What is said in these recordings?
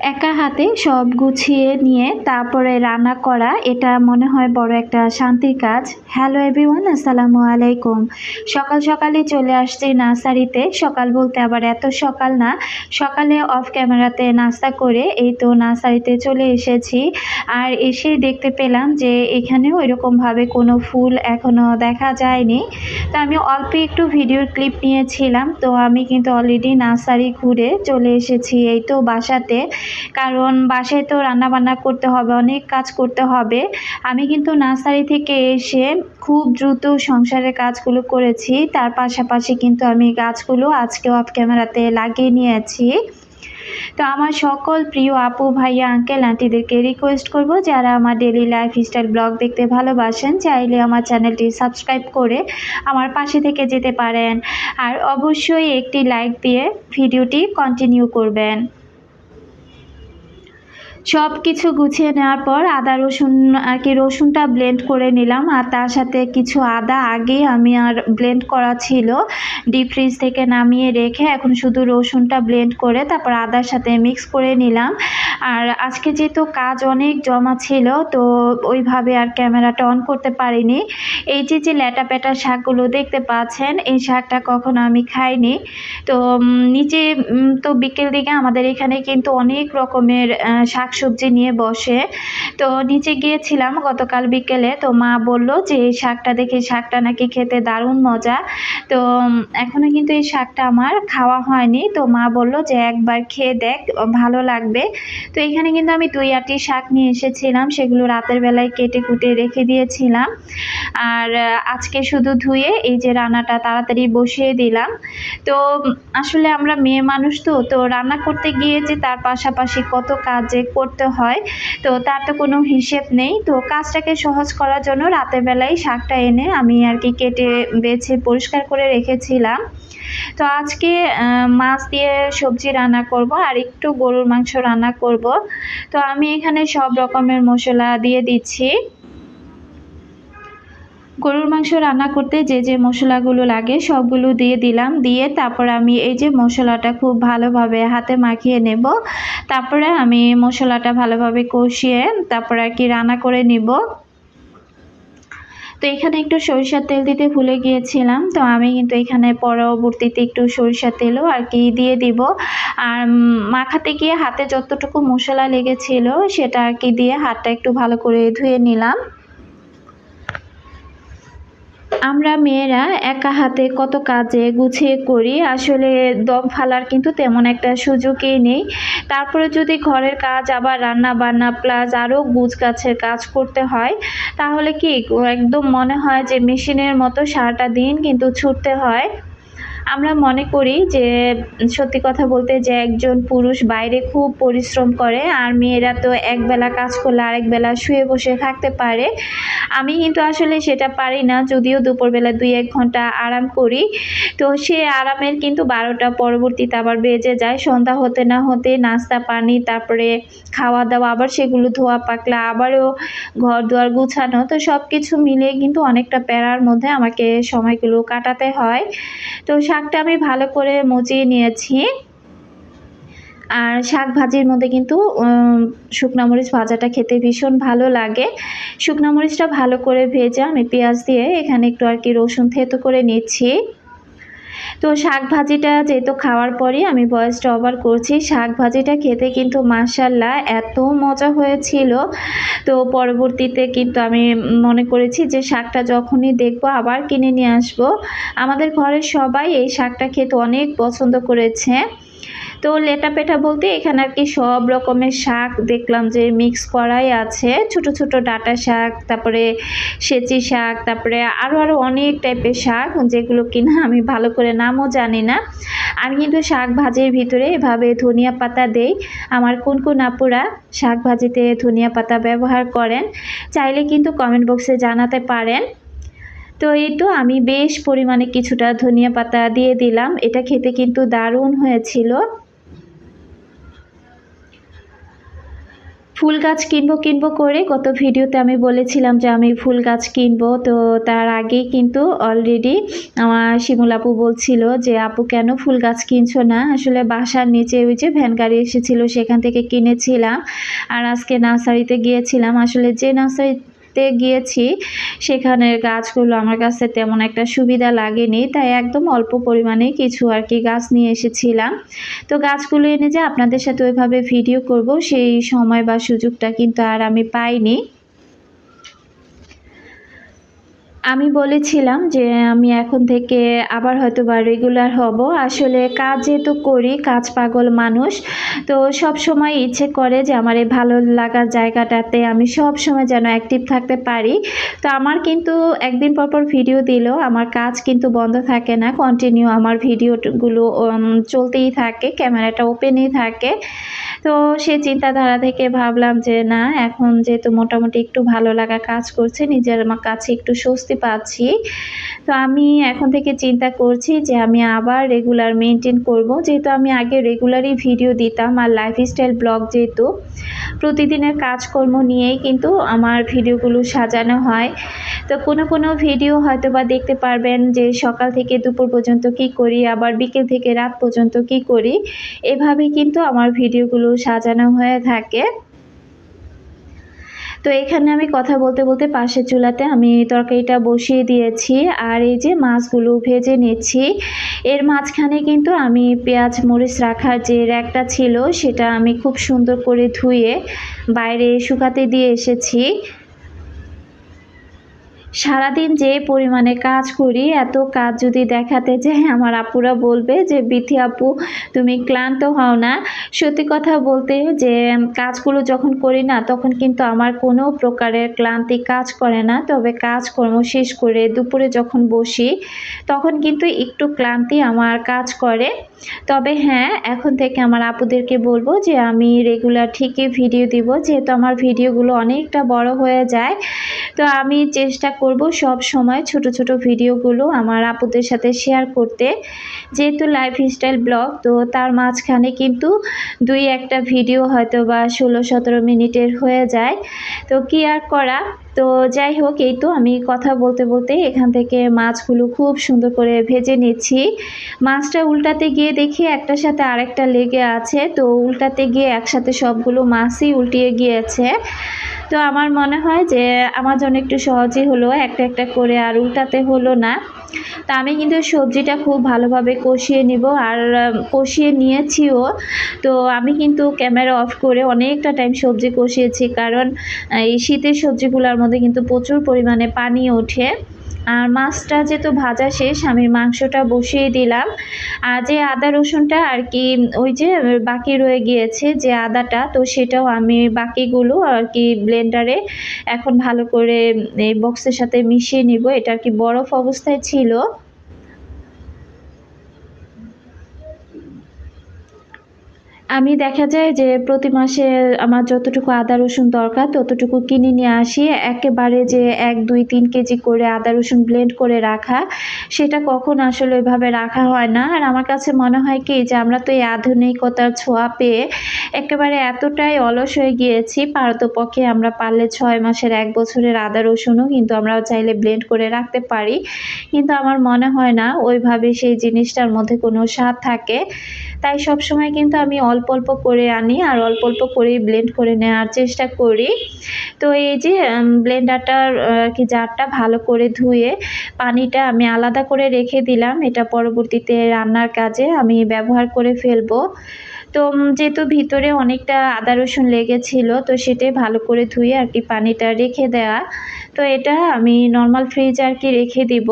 একা হাতে সব গুছিয়ে নিয়ে তারপরে রান্না করা, এটা মনে হয় বড় একটা শান্তির কাজ। হ্যালো এভরিওয়ান আসসালামু আলাইকুম। সকাল সকালে চলে আসছি নার্সারিতে। সকাল বলতে আবার এত সকাল না, সকালে অফ ক্যামেরাতে নাস্তা করে এই তো নার্সারিতে চলে এসেছি। আর এসেই দেখতে পেলাম যে এখানেও এরকমভাবে কোনো ফুল এখনও দেখা যায়নি। তো আমি অল্প একটু ভিডিওর ক্লিপ নিয়েছিলাম, তো আমি কিন্তু অলরেডি নার্সারি ঘুরে চলে এসেছি এই তো বাসাতে। কারণ বাসায় তো রান্না বান্না করতে হবে, অনেক কাজ করতে হবে। আমি কিন্তু নার্সারি থেকে এসে খুব দ্রুত সংসারের কাজগুলো করেছি। তার পাশাপাশি কিন্তু আমি গাছগুলো আজকে অফ ক্যামেরাতে লাগিয়ে নিয়েছি। তো আমার সকল প্রিয় আপু, ভাইয়া আঙ্কেল আন্টিদেরকে রিকোয়েস্ট করব যারা আমার ডেলি লাইফ স্টাইল ব্লগ দেখতে ভালোবাসেন, চাইলে আমার চ্যানেলটি সাবস্ক্রাইব করে আমার পাশে থেকে যেতে পারেন। আর অবশ্যই একটি লাইক দিয়ে ভিডিওটি কন্টিনিউ করবেন। সব কিছু গুছিয়ে নেওয়ার পর আদা রসুন আর কি রসুনটা ব্লেন্ড করে নিলাম। আর তার সাথে কিছু আদা আগে আমি আর ব্লেন্ড করা ছিল। ডিপ ফ্রিজ থেকে নামিয়ে রেখে এখন শুধু রসুনটা ব্লেন্ড করে তারপর আদার সাথে মিক্স করে নিলাম। আর আজকে যেহেতু কাজ অনেক জমা ছিল, তো ওইভাবে আর ক্যামেরাটা অন করতে পারিনি। এই যে যে ল্যাটা প্যাটা শাকগুলো দেখতে পাচ্ছেন, এই শাকটা কখনো আমি খাইনি। তো নিচে তো বিকেল দিকে আমাদের এখানে কিন্তু অনেক রকমের শাক সবজি নিয়ে বসে। তো নিচে গিয়েছিলাম গতকাল বিকেলে। তো মা বলল যে, এই শাকটা দেখে শাকটা নাকি খেতে দারুণ মজা। তো এখনও কিন্তু এই শাকটা আমার খাওয়া হয়নি। তো মা বলল যে, একবার খেয়ে দেখ, ভালো লাগবে। তো এখানে কিন্তু আমি দুই আটি শাক নিয়ে এসেছিলাম। সেগুলো রাতের বেলায় কেটে কুটে রেখে দিয়েছিলাম। আর আজকে শুধু ধুয়ে এই যে রান্নাটা তাড়াতাড়ি বসিয়ে দিলাম। তো আসলে আমরা মেয়ে মানুষ তো তো রান্না করতে গিয়ে যে তার পাশাপাশি কত কাজ করতে হয়। তো তার তো কোনো হিসেব নেই। তো কাজটাকে সহজ করার জন্য রাতের বেলায় শাকটা এনে আমি আর কি কেটে, বেছে, পরিষ্কার করে রেখেছিলাম। তো আজকে মাছ দিয়ে সবজি রান্না করব আর একটু গরুর মাংস রান্না করব। তো আমি এখানে সব রকমের মশলা দিয়ে দিচ্ছি। গরুর মাংস রান্না করতে যে যে মশলাগুলো লাগে সবগুলো দিয়ে দিলাম। দিয়ে তারপর আমি এই যে মশলাটা খুব ভালোভাবে হাতে মাখিয়ে নেব। তারপরে আমি মশলাটা ভালোভাবে কষিয়ে তারপরে আর কি রান্না করে নিব। তো এখানে একটু সরিষার তেল দিতে ভুলে গিয়েছিলাম। তো আমি কিন্তু এখানে পরবর্তীতে একটু সরিষার তেলও আর কি দিয়ে দিব। আর মাখাতে গিয়ে হাতে যতটুকু মশলা লেগেছিল সেটা আর কি দিয়ে হাতটা একটু ভালো করে ধুয়ে নিলাম। আমরা মেয়েরা একা হাতে কত কাজে গুছিয়ে করি, আসলে দম ফালার কিন্তু তেমন একটা সুযোগই নেই। তারপরে যদি ঘরের কাজ, আবার রান্না বান্না প্লাস আরও গুছ গাছের কাজ করতে হয়, তাহলে কি একদম মনে হয় যে মেশিনের মতো সারাটা দিন কিন্তু ছুটতে হয়। আমরা মনে করি যে, সত্যি কথা বলতে যে একজন পুরুষ বাইরে খুব পরিশ্রম করে, আর মেয়েরা তো একবেলা কাজ করলে আরেক বেলা শুয়ে বসে থাকতে পারে। আমি কিন্তু আসলে সেটা পারি না, যদিও দুপুরবেলা দুই এক ঘণ্টা আরাম করি। তো সে আরামের কিন্তু বারোটা পরবর্তীতে আবার বেজে যায়, সন্ধ্যা হতে না হতে নাস্তা, পানি, তারপরে খাওয়া দাওয়া আবার সেগুলো ধোয়া পাকলা, আবারও ঘর দুয়ার গুছানো। তো সব কিছু মিলিয়ে কিন্তু অনেকটা প্যারার মধ্যে আমাকে সময়গুলো কাটাতে হয়। তো শাকটা আমি ভালো করে মুচিয়ে নিয়েছি। আর শাক ভাজির মধ্যে কিন্তু শুকনো মরিচ ভাজাটা খেতে ভীষণ ভালো লাগে। শুকনো মরিচটা ভালো করে ভেজে আমি পেঁয়াজ দিয়ে এখানে একটু আর কি রসুন থেতো করে নিচ্ছি। তো শাক ভাজিটা যেহেতু খাওয়ার পরই আমি বয়সটা ওভার করছি, শাক ভাজিটা খেতে কিন্তু মাসাল্লাহ এত মজা হয়েছিল। তো পরবর্তীতে কিন্তু আমি মনে করেছি যে শাকটা যখনই দেখব আবার কিনে নিয়ে আসব। আমাদের ঘরের সবাই এই শাকটা খেতে অনেক পছন্দ করেছে। তো লেটা পেটা বলতে এখানে আর কি সব রকমের শাক দেখলাম যে মিক্স করাই আছে। ছোট ছোট ডাটা শাক, তারপরে সেচি শাক, তারপরে আরও আরও অনেক টাইপের শাক যেগুলো কিনা আমি ভালো করে নামও জানি না। আমি কিন্তু শাক ভাজির ভিতরে এভাবে ধনিয়া পাতা দেই। আমার কোন কোন আপুরা শাক ভাজিতে ধনিয়া পাতা ব্যবহার করেন, চাইলে কিন্তু কমেন্ট বক্সে জানাতে পারেন। তো এই তো আমি বেশ পরিমাণে কিছুটা ধনিয়া পাতা দিয়ে দিলাম। এটা খেতে কিন্তু দারুণ হয়েছিল। ফুল গাছ কিনবো কিনবো করে গত ভিডিওতে আমি বলেছিলাম যে আমি ফুল গাছ কিনবো। তো তার আগেই কিন্তু অলরেডি আমার শিমুল আপু বলছিল যে, আপু, কেন ফুল গাছ কিনছো না? আসলে বাসার নিচে ওই যে ভ্যান গাড়ি এসেছিল, সেখান থেকে কিনেছিলাম। আর আজকে নার্সারিতে গিয়েছিলাম। আসলে যে নার্সারি দেখতে গিয়েছি, সেখানের গাছগুলো আমার কাছে তেমন একটা সুবিধা লাগেনি, তাই একদম অল্প পরিমাণে কিছু আর কি গাছ নিয়ে এসেছিলাম। তো গাছগুলো এনে যে আপনাদের সাথে ওইভাবে ভিডিও করব, সেই সময় বা সুযোগটা কিন্তু আর আমি পাইনি। আমি বলেছিলাম যে আমি এখন থেকে আবার হয়তো বা রেগুলার হব। আসলে কাজ যেহেতু করি, কাজ পাগল মানুষ। তো সব সময় ইচ্ছে করে যে আমার এই ভালো লাগার জায়গাটাতে আমি সব সময় যেন অ্যাক্টিভ থাকতে পারি। তো আমার কিন্তু একদিন পর পর ভিডিও দিলেও আমার কাজ কিন্তু বন্ধ থাকে না কন্টিনিউ আমার ভিডিওগুলো চলতেই থাকে, ক্যামেরাটা ওপেনই থাকে। তো সে চিন্তাধারা থেকে ভাবলাম যে না, এখন যেহেতু মোটামুটি একটু ভালো লাগা কাজ করছে, নিজের কাছে একটু স্বস্তি পাচ্ছি। তো আমি এখন থেকে চিন্তা করছি যে আমি আবার রেগুলার মেনটেন করব। যেহেতু আমি আগে রেগুলারই ভিডিও দিতাম আর লাইফস্টাইল ব্লগ যেহেতু, প্রতিদিনের কাজকর্ম নিয়েই কিন্তু আমার ভিডিওগুলো সাজানো হয়। তো কোনো কোনো ভিডিও হয়তো বা দেখতে পারবেন যে সকাল থেকে দুপুর পর্যন্ত কি করি, আবার বিকেল থেকে রাত পর্যন্ত কি করি। এভাবে কিন্তু আমার ভিডিওগুলো সাজানো হয়ে থাকে। তো এখানে আমি কথা বলতে বলতে পাশের চুলাতে আমি তরকারিটা বসিয়ে দিয়েছি। আর এই যে মাছগুলো ভেজে নিচ্ছি, এর মাঝখানে কিন্তু আমি পেঁয়াজ মরিচ রাখার যে র্যাকটা ছিল, সেটা আমি খুব সুন্দর করে ধুয়ে বাইরে শুকাতে দিয়ে এসেছি। সারাদিন যে পরিমাণে কাজ করি, এত কাজ যদি দেখাতে যায়, আমার আপুরা বলবে যে, বিথি আপু, তুমি ক্লান্ত হও না। সত্যি কথা বলতে যে, কাজগুলো যখন করি না, তখন কিন্তু আমার কোনো প্রকারের ক্লান্তি কাজ করে না। তবে কাজকর্ম শেষ করে দুপুরে যখন বসি, তখন কিন্তু একটু ক্লান্তি আমার কাজ করে। তবে হ্যাঁ এখন থেকে আমার আপুদেরকে বলব যে, আমি রেগুলার ঠিকই ভিডিও দিব। যেহেতু আমার ভিডিওগুলো অনেকটা বড় হয়ে যায় তো আমি চেষ্টা করব সব সময় ছোট ছোট ভিডিওগুলো আমার আপুদের সাথে শেয়ার করতে। যেহেতু লাইফস্টাইল ব্লগ তো তার মাঝখানে কিন্তু দুই একটা ভিডিও হয়তো বা ষোলো সতেরো মিনিটের হয়ে যায়। তো কি আর করা? তো যাই হোক, এই তো আমি কথা বলতে বলতে এখান থেকে মাছগুলো খুব সুন্দর করে ভেজে নিচ্ছি। মাছটা উল্টাতে গিয়ে দেখি একটার সাথে আরেকটা লেগে আছে, তো উল্টাতে গিয়ে একসাথে সবগুলো মাছই উল্টিয়ে গিয়েছে। তো আমার মনে হয় যে আমার জন্য একটু সহজই হলো, একটা একটা করে আর উল্টাতে হলো না। তা আমি কিন্তু সবজিটা খুব ভালোভাবে কষিয়ে নিব আর কষিয়ে নিয়েছিও। তো আমি কিন্তু ক্যামেরা অফ করে অনেকটা টাইম সবজি কষিয়েছি, কারণ এই শীতের সবজিগুলোর মধ্যে কিন্তু প্রচুর পরিমাণে পানি ওঠে। আর মাছটা যেহেতু ভাজা শেষ, আমি মাংসটা বসিয়ে দিলাম। আর যে আদা রসুনটা আর কি, ওই যে বাকি রয়ে গিয়েছে যে আদাটা, তো সেটাও আমি বাকিগুলো আর কি ব্লেন্ডারে এখন ভালো করে এই বক্সের সাথে মিশিয়ে নিব। এটা আর কি বরফ অবস্থায় ছিল। আমি দেখা যায় যে প্রতি মাসে আমার যতটুকু আদা, রসুন দরকার, ততটুকু কিনে নিয়ে আসি। একেবারে যে এক, দুই, তিন কেজি করে আদা, রসুন ব্লেন্ড করে রাখা, সেটা কখন আসলে ওইভাবে রাখা হয় না। আর আমার কাছে মনে হয় কি যে আমরা তো এই আধুনিকতার ছোঁয়া পেয়ে একেবারে এতটাই অলস হয়ে গিয়েছি, পারতপক্ষে আমরা পারলে ছয় মাসের, এক বছরের আদা, রসুনও কিন্তু আমরা চাইলে ব্লেন্ড করে রাখতে পারি। কিন্তু আমার মনে হয় না ওইভাবে সেই জিনিসটার মধ্যে কোনো স্বাদ থাকে। তাই সব সময় কিন্তু আমি অল্প অল্প করে আনি আর অল্প অল্প করেই ব্লেন্ড করে নেওয়ার চেষ্টা করি। তো এই যে ব্লেন্ডারটার কি জারটা ভালো করে ধুয়ে পানিটা আমি আলাদা করে রেখে দিলাম। এটা পরবর্তীতে রান্নার কাজে আমি ব্যবহার করে ফেলব। তো যেহেতু ভিতরে অনেকটা আদা রসুন লেগেছিলো, তো সেটাই ভালো করে ধুয়ে আর কি পানিটা রেখে দেওয়া তো এটা আমি নর্মাল ফ্রিজে আর কি রেখে দিব।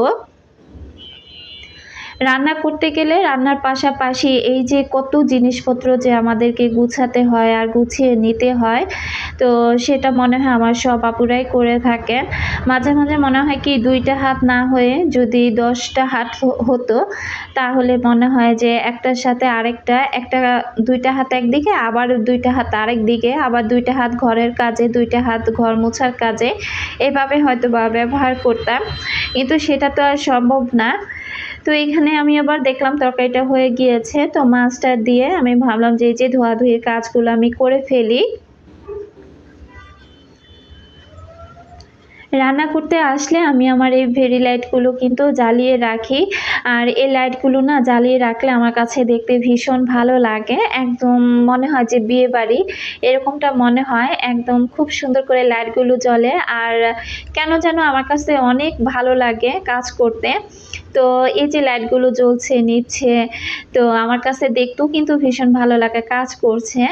রান্না করতে গেলে রান্নার পাশাপাশি এই যে কত জিনিসপত্র যে আমাদেরকে গুছাতে হয় আর গুছিয়ে নিতে হয়, তো সেটা মনে হয় আমার সব আপুরাই করে থাকেন। মাঝে মাঝে মনে হয় কি দুইটা হাত না হয়ে যদি দশটা হাত হতো, তাহলে মনে হয় যে একটার সাথে আরেকটা, একটা দুইটা হাত একদিকে, আবার দুইটা হাত আরেক দিকে, আবার দুইটা হাত ঘরের কাজে, দুইটা হাত ঘর মোছার কাজে, এভাবে হয়তো বা ব্যবহার করতাম। কিন্তু সেটা তো আর সম্ভব না। তো এখানে আমি আবার দেখলাম তরকারিটা হয়ে গিয়েছে। তো মাছটা দিয়ে আমি ভাবলাম যে এই যে ধোয়াধুয়ির কাজগুলো আমি করে ফেলি। রান্না করতে আসলে আমি আমার এই ভেরি লাইটগুলো কিন্তু জ্বালিয়ে রাখি। আর এই লাইটগুলো না জ্বালিয়ে রাখলে আমার কাছে দেখতে ভীষণ ভালো লাগে। একদম মনে হয় যে বিয়ে বাড়ি। এরকমটা মনে হয়। একদম খুব সুন্দর করে লাইটগুলো জ্বলে। আর কেন যেন আমার কাছে অনেক ভালো লাগে কাজ করতে। তো এই যে লাইটগুলো জ্বলছে, নিচ্ছে, তো আমার কাছে দেখতেও কিন্তু ভীষণ ভালো লাগে কাজ করছে।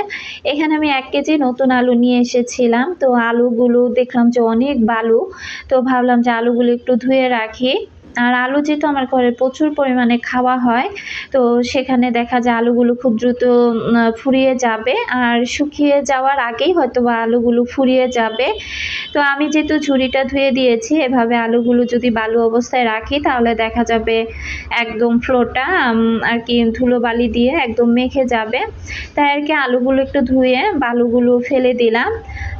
এখানে আমি এক কেজি নতুন আলু নিয়ে এসেছিলাম, তো আলুগুলো দেখলাম যে অনেক বালু, তো ভাবলাম যে আলুগুলো একটু ধুয়ে রাখি। আর আলু যেহেতু আমার ঘরে প্রচুর পরিমাণে খাওয়া হয়, তো সেখানে দেখা যায় আলুগুলো খুব দ্রুত ফুরিয়ে যাবে। আর শুকিয়ে যাওয়ার আগেই হয়তো বা আলুগুলো ফুরিয়ে যাবে। তো আমি যেহেতু ঝুড়িটা ধুয়ে দিয়েছি, এভাবে আলুগুলো যদি বালু অবস্থায় রাখি, তাহলে দেখা যাবে একদম ফ্লোরটা আর কি ধুলো বালি দিয়ে একদম মেখে যাবে। তাই আর কি আলুগুলো একটু ধুয়ে বালুগুলো ফেলে দিলাম।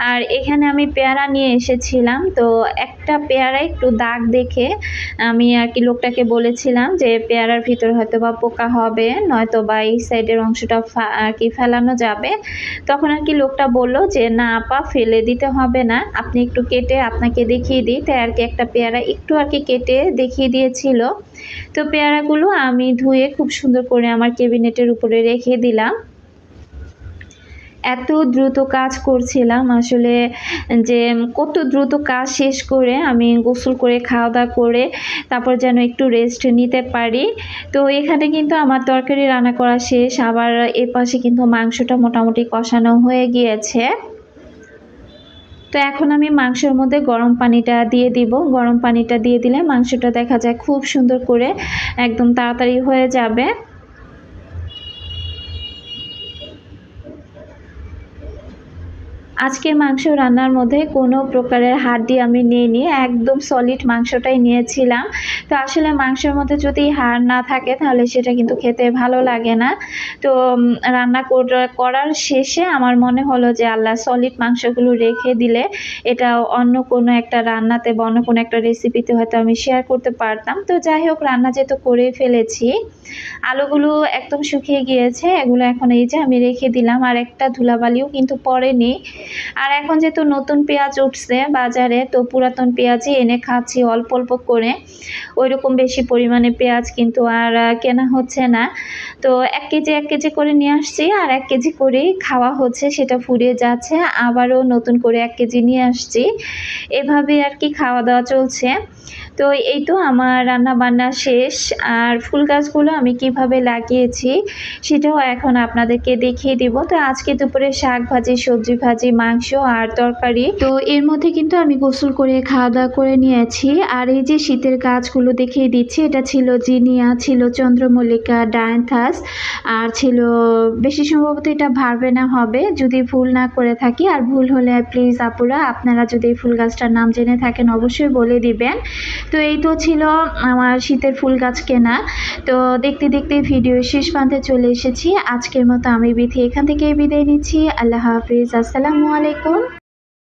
আর এখানে আমি পেয়ারা নিয়ে এসেছিলাম, তো একটা পেয়ারা একটু দাগ দেখে আমি আর কি লোকটাকে বলেছিলাম যে পেয়ারার ভিতর হয়তো বা পোকা হবে নয়তো বা এই সাইডের অংশটা আর কি ফেলানো যাবে। তখন আর কি লোকটা বলল যে, না আপা, ফেলে দিতে হবে না। আপনি একটু কেটে আপনাকে দেখিয়ে দিই। তাই আর কি একটা পেয়ারা একটু আর কি কেটে দেখিয়ে দিয়েছিল। তো পেয়ারাগুলো আমি ধুয়ে খুব সুন্দর করে আমার কেবিনেটের উপরে রেখে দিলাম। এত দ্রুত কাজ করছিলাম, আসলে যে কত দ্রুত কাজ শেষ করে আমি গোসল করে খাওয়া দাওয়া করে তারপর যেন একটু রেস্ট নিতে পারি। তো এখানে কিন্তু আমার তরকারি রান্না করা শেষ, আবার এ পাশে কিন্তু মাংসটা মোটামুটি কষানো হয়ে গিয়েছে। তো এখন আমি মাংসের মধ্যে গরম পানিটা দিয়ে দিব। গরম পানিটা দিয়ে দিলে মাংসটা দেখা যায় খুব সুন্দর করে একদম তাড়াতাড়ি হয়ে যাবে। আজকের মাংস রান্নার মধ্যে কোনো প্রকারের হাড্ডি আমি নিইনি একদম সলিড মাংসটাই নিয়েছিলাম। তো আসলে মাংসের মধ্যে যদি হাড় না থাকে তাহলে সেটা কিন্তু খেতে ভালো লাগে না। তো রান্না করার শেষে আমার মনে হলো যে আল্লাহ সলিড মাংসগুলো রেখে দিলে এটা অন্য কোনো একটা রান্নাতে বা অন্য কোনো একটা রেসিপিতে হয়তো আমি শেয়ার করতে পারতাম। তো যাই হোক, রান্না যেহেতু করে ফেলেছি, আলুগুলো একদম শুকিয়ে গিয়েছে, এগুলো এখন এই যে আমি রেখে দিলাম। আর একটা ধুলাবালিও কিন্তু পড়েনি। আর এখন যেহেতু নতুন পেঁয়াজ উঠছে বাজারে, তো পুরাতন পেঁয়াজই এনে খাচ্ছি অল্প অল্প করে। ওই রকম বেশি পরিমাণে পেঁয়াজ কিন্তু আর কেনা হচ্ছে না। তো এক কেজি এক কেজি করে নিয়ে আসছি আর এক কেজি করেই খাওয়া হচ্ছে, সেটা ফুরিয়ে যাচ্ছে। আবারও নতুন করে এক কেজি নিয়ে আসছি। এভাবে আর কি খাওয়া দাওয়া চলছে। তো এই তো আমার রান্না বান্না শেষ। আর ফুল গাছগুলো আমি কীভাবে লাগিয়েছি সেটাও এখন আপনাদেরকে দেখিয়ে দিব। তো আজকে দুপুরে শাক ভাজি, সবজি ভাজি, মাংস আর তরকারি। তো এর মধ্যে কিন্তু আমি গোসল করে খাওয়া দাওয়া করে নিয়েছি। আর এই যে শীতের গাছগুলো দেখিয়ে দিচ্ছি, এটা ছিল জিনিয়া, ছিল চন্দ্রমল্লিকা, ডায়ান্থাস। আর ছিল, বেশি সম্ভবত এটা ভারবে না হবে। যদি ভুল না করে থাকি, আর ভুল হলে প্লিজ আপুরা, আপনারা যদি এই ফুল গাছটার নাম জেনে থাকেন, অবশ্যই বলে দিবেন। তো এই তো ছিল আমার শীতের ফুল গাছ কেনা, তো দেখতে দেখতে ভিডিও শেষ প্রান্তে চলে এসেছি। আজকের মতো আমি বিধি এখান থেকে বিদায় নিচ্ছি। আল্লাহ হাফিজ। আসসালামু আলাইকুম।